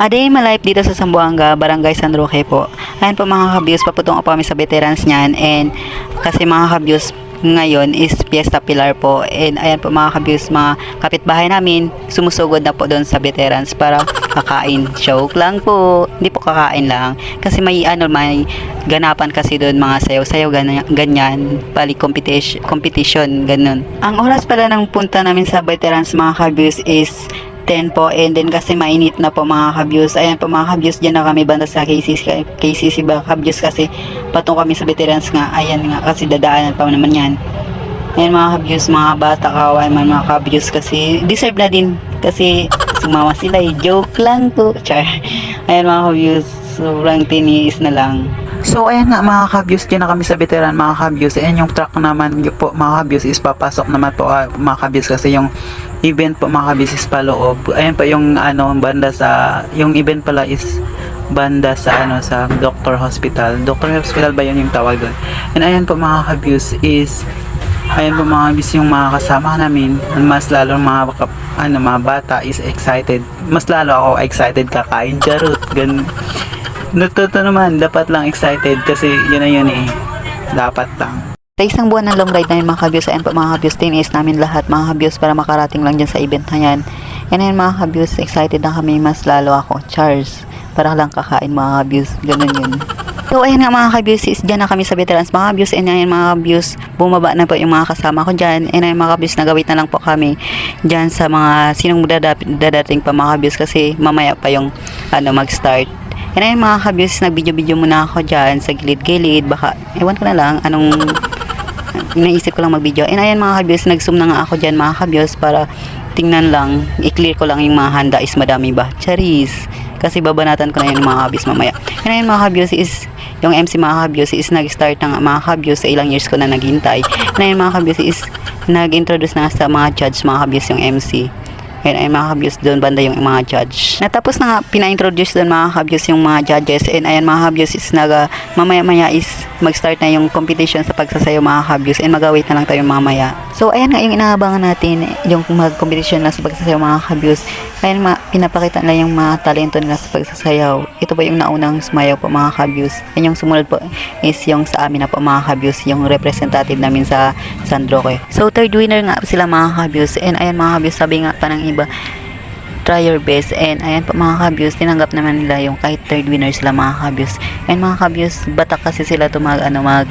A day life dito sa Zamboanga, Barangay San Roque po. Ayan po mga kabiyos, paputong po kami sa veterans niyan. And kasi mga kabiyos, ngayon is Fiesta Pilar po. And ayan po mga kabiyos, mga kapitbahay namin, sumusugod na po doon sa veterans para kakain. Joke lang po. Hindi po kakain lang. Kasi may ano, may ganapan kasi doon mga sayaw-sayaw, ganyan, ganyan pali competition, competition, ganun. Ang oras pala ng punta namin sa veterans mga kabiyos is 10 po. And then kasi mainit na po mga kabiyos ayan po mga kabiyos dyan na kami banda sa KCC KCC ba? Kabiyos kasi patong kami sa veterans nga. Ayan nga kasi dadaanan pa naman yan. Ayan mga kabiyos mga bata kawan man mga kabiyos kasi deserve na din. Kasi sumawa sila eh. Joke lang po. Char. Ayan mga kabiyos sobrang tiniis na lang So ayan nga mga kabyus, dyan na kami sa veteran mga kabyus. Ayan yung truck naman yun po mga kabyus is papasok naman po ah, mga kabyus kasi yung event po mga kabyus is paloob. Ayan pa yung ano banda sa, yung event pala is banda sa ano sa Doctor Hospital. Doctor Hospital ba yun yung tawag doon? And ayan po mga kabyus is Ayan po mga kabis yung mga kasama namin mas lalo mga ano, mga bata is excited mas lalo ako excited kakain charot ganun Natuto naman, dapat lang excited kasi yun na yun eh. Dapat lang. Sa isang buwan ng long ride namin mga kabyos, ayan po mga kabyos, tiniis namin lahat mga kabyos para makarating lang dyan sa event na yan. And ayan mga kabyos, excited na kami, mas lalo ako, Charles, para lang kakain mga kabyos, ganun yun. So ayan nga mga kabyos, is dyan na kami sa veterans mga kabyos, and ayan mga kabyos, bumaba na po yung mga kasama ko dyan, and ayan mga kabyos, nagawit na lang po kami dyan sa mga sinong dadating pa mga kabyos kasi mamaya pa yung ano mag-start. And ayun mga kabyos, nag-video-video muna ako dyan sa gilid-gilid. Baka, ewan ko na lang, anong naisip ko lang mag-video. And ayan mga kabyos, nag-zoom na nga ako dyan mga kabyos para tingnan lang, i-clear ko lang yung mga handa is madami ba. Charis. Kasi babanatan ko na yun mga kabyos mamaya. And ayun mga kabyos is, yung MC mga kabyos is nag-start ng mga kabyos sa ilang years ko na naghintay. And ayun mga kabyos is, nag-introduce na sa mga judge mga kabyos yung MC. Ayan ay mga kabyos doon banda yung mga judge. Natapos na nga pina-introduce doon mga kabyos yung mga judges and ayan mga kabyos is naga mamaya maya is mag-start na yung competition sa pagsasayaw mga kabyos and magawait na lang tayo mamaya. So ayan nga yung inaabangan natin yung mag-competition na sa pagsasayaw mga kabyos. Ayan ma pinapakita na yung mga talento nila sa pagsasayaw. Ito po yung naunang sumayaw po mga kabyos. And yung sumunod po is yung sa amin na po mga kabyos, yung representative namin sa San Roque. So third winner nga sila mga kabyos and ayan mga kabyos sabi nga pa ng iba try your best and ayan po mga kabyos tinanggap naman nila yung kahit third winner sila mga kabyos and mga kabyos batak kasi sila to mag ano mag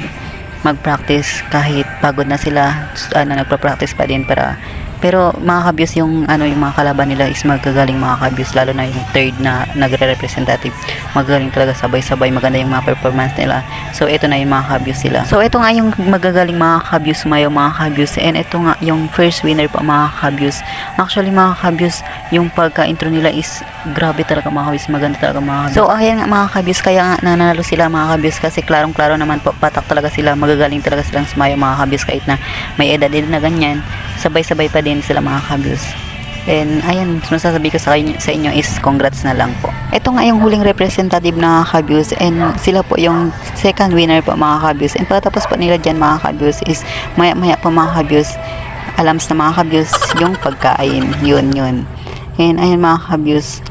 mag-practice kahit pagod na sila ano nagpa-practice pa din para pero mga kabyos yung ano yung mga kalaban nila is magagaling mga kabyos lalo na yung third na nagre-representative. Magagaling talaga sabay-sabay maganda yung mga performance nila. So ito na yung mga kabyos sila. So ito nga yung magagaling mga kabyos sumayaw mga kabyos and ito nga yung first winner pa mga kabyos actually mga kabyos yung pagka-intro nila is grabe talaga mga kabyos maganda talaga mga kabyos so ayan nga mga kabyos kaya nga nanalo sila mga kabyos kasi klarong klaro naman patak talaga sila magagaling talaga silang sumayaw mga kabyos kahit na may edad din na ganyan. Sabay-sabay pa din sila mga kabyos And ayan, masasabi ko sa inyo, sa inyo is congrats na lang po. Ito nga yung huling representative na kabyos and sila po yung second winner po mga kabyos. And pagkatapos po nila dyan mga kabyos is maya maya po mga kabyos alams na mga kabyos yung pagkain. Yun, yun. And ayan mga kabyos,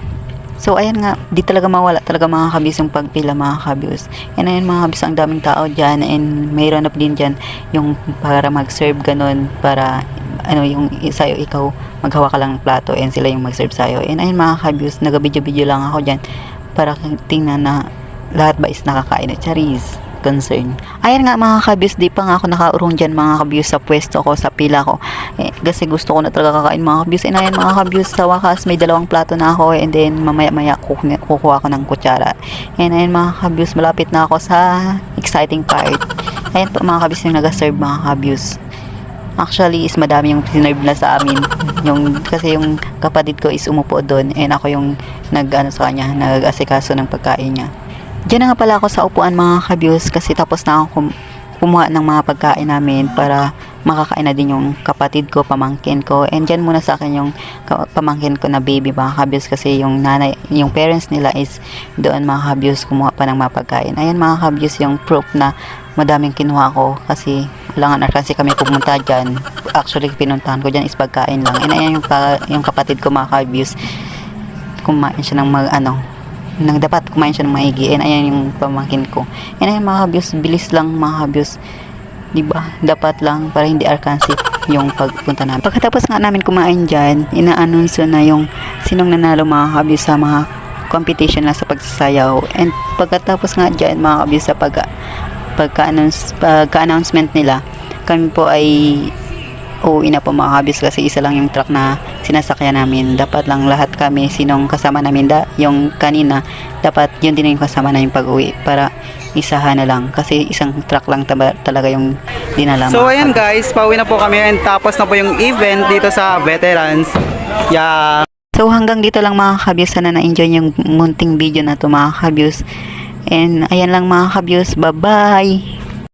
So ayan nga, di talaga mawala talaga mga kabis yung pagpila mga kabis. And ayan mga kabis, ang daming tao dyan and mayroon na din dyan yung para mag-serve ganun para ano yung sa'yo ikaw maghawa ka lang ng plato and sila yung mag-serve sa'yo. And ayun mga kabis, nag-video-video lang ako dyan para tingnan na lahat ba is nakakain at charis concern. Ayan nga mga kabis, di pa nga ako nakaurong dyan mga kabis sa pwesto ko, sa pila ko. Eh, kasi gusto ko na talaga kakain mga kabis. And ayan mga kabis, sa wakas may dalawang plato na ako and then mamaya maya kukuha, ko ng kutsara. And ayan mga kabis, malapit na ako sa exciting part. Ayan po mga kabis yung nag-serve mga kabis. Actually is madami yung sinerve na sa amin. Yung, kasi yung kapatid ko is umupo doon and ako yung nag ano sa kanya, nag-asikaso ng pagkain niya. Diyan na nga pala ako sa upuan mga kabyos kasi tapos na ako kum- kumuha ng mga pagkain namin para makakain na din yung kapatid ko, pamangkin ko. And dyan muna sa akin yung pamangkin ko na baby mga kabyos kasi yung nanay, yung parents nila is doon mga kabyos kumuha pa ng mga pagkain. Ayan mga kabyos yung proof na madaming kinuha ko kasi wala nga kasi kami pumunta dyan. Actually, pinuntahan ko dyan is pagkain lang. And yung, pa, yung kapatid ko mga kabyos kumain siya ng mag, ano, nang dapat kumain siya ng maigi. And ayan yung pamangkin ko. And ayan mga kabiyos, bilis lang mga kabiyos. Diba? Dapat lang para hindi arkansi yung pagpunta namin. Pagkatapos nga namin kumain dyan, ina-anunsyo na yung sinong nanalo mga kabiyos sa mga competition na sa pagsasayaw. And pagkatapos nga dyan mga kabiyos sa pag pagka-announce, pagka-announcement nila, kami po ay uuwi na po mga kabis kasi isa lang yung truck na sinasakyan namin. Dapat lang lahat kami, sinong kasama namin, da, yung kanina, dapat yun din yung kasama na yung pag-uwi para isahan na lang. Kasi isang truck lang taba, talaga yung dinala So ayan guys, pauwi na po kami and tapos na po yung event dito sa Veterans. Yeah. So hanggang dito lang mga kabiyos, sana na-enjoy yung munting video na to mga kabiyos. And ayan lang mga kabiyos, bye-bye!